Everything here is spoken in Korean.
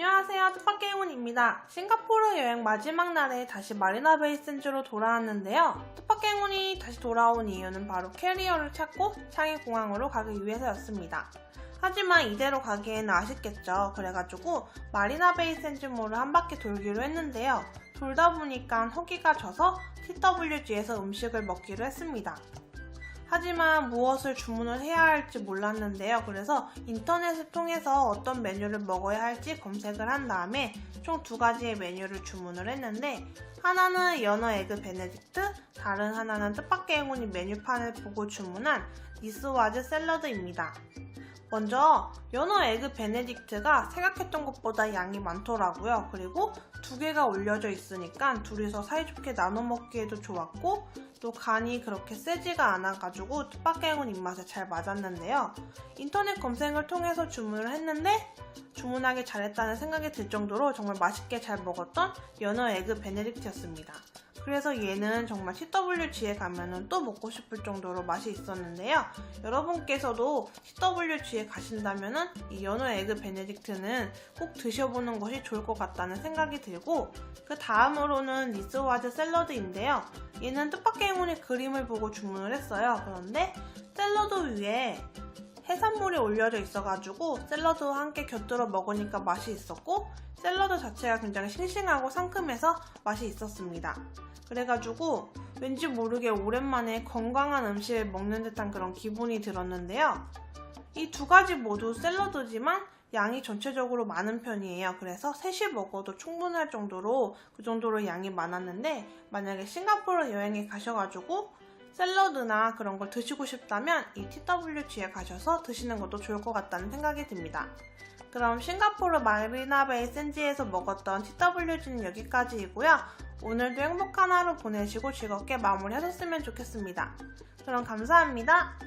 안녕하세요. 뜻밖행운입니다. 싱가포르 여행 마지막 날에 다시 마리나 베이 센즈로 돌아왔는데요. 뜻밖행운이 다시 돌아온 이유는 바로 캐리어를 찾고 창의 공항으로 가기 위해서였습니다. 하지만 이대로 가기에는 아쉽겠죠. 그래가지고 마리나 베이 센즈몰을 한 바퀴 돌기로 했는데요. 돌다 보니까 허기가 져서 TWG에서 음식을 먹기로 했습니다. 하지만 무엇을 주문을 해야 할지 몰랐는데요. 그래서 인터넷을 통해서 어떤 메뉴를 먹어야 할지 검색을 한 다음에 총 두 가지의 메뉴를 주문을 했는데 하나는 연어 에그 베네딕트, 다른 하나는 뜻밖의 행운이 메뉴판을 보고 주문한 니스와즈 샐러드입니다. 먼저 연어 에그 베네딕트가 생각했던 것보다 양이 많더라고요. 그리고 두 개가 올려져 있으니까 둘이서 사이좋게 나눠 먹기에도 좋았고 또 간이 그렇게 세지가 않아가지고 뜻밖의 행운 입맛에 잘 맞았는데요. 인터넷 검색을 통해서 주문을 했는데 주문하기 잘했다는 생각이 들 정도로 정말 맛있게 잘 먹었던 연어 에그 베네딕트였습니다. 그래서 얘는 정말 TWG에 가면은 또 먹고 싶을 정도로 맛이 있었는데요. 여러분께서도 TWG에 가신다면은 이 연어 에그 베네딕트는 꼭 드셔보는 것이 좋을 것 같다는 생각이 들고 그 다음으로는 니스와즈 샐러드인데요. 얘는 뜻밖의 행운의 그림을 보고 주문을 했어요. 그런데 샐러드 위에 해산물이 올려져 있어가지고 샐러드와 함께 곁들여 먹으니까 맛이 있었고 샐러드 자체가 굉장히 싱싱하고 상큼해서 맛이 있었습니다. 그래가지고 왠지 모르게 오랜만에 건강한 음식을 먹는 듯한 그런 기분이 들었는데요. 이 두 가지 모두 샐러드지만 양이 전체적으로 많은 편이에요. 그래서 셋이 먹어도 충분할 정도로 그 정도로 양이 많았는데 만약에 싱가포르 여행에 가셔가지고 샐러드나 그런 걸 드시고 싶다면 이 TWG에 가셔서 드시는 것도 좋을 것 같다는 생각이 듭니다. 그럼 싱가포르 마리나베이 센지에서 먹었던 TWG는 여기까지이고요. 오늘도 행복한 하루 보내시고 즐겁게 마무리하셨으면 좋겠습니다. 그럼 감사합니다.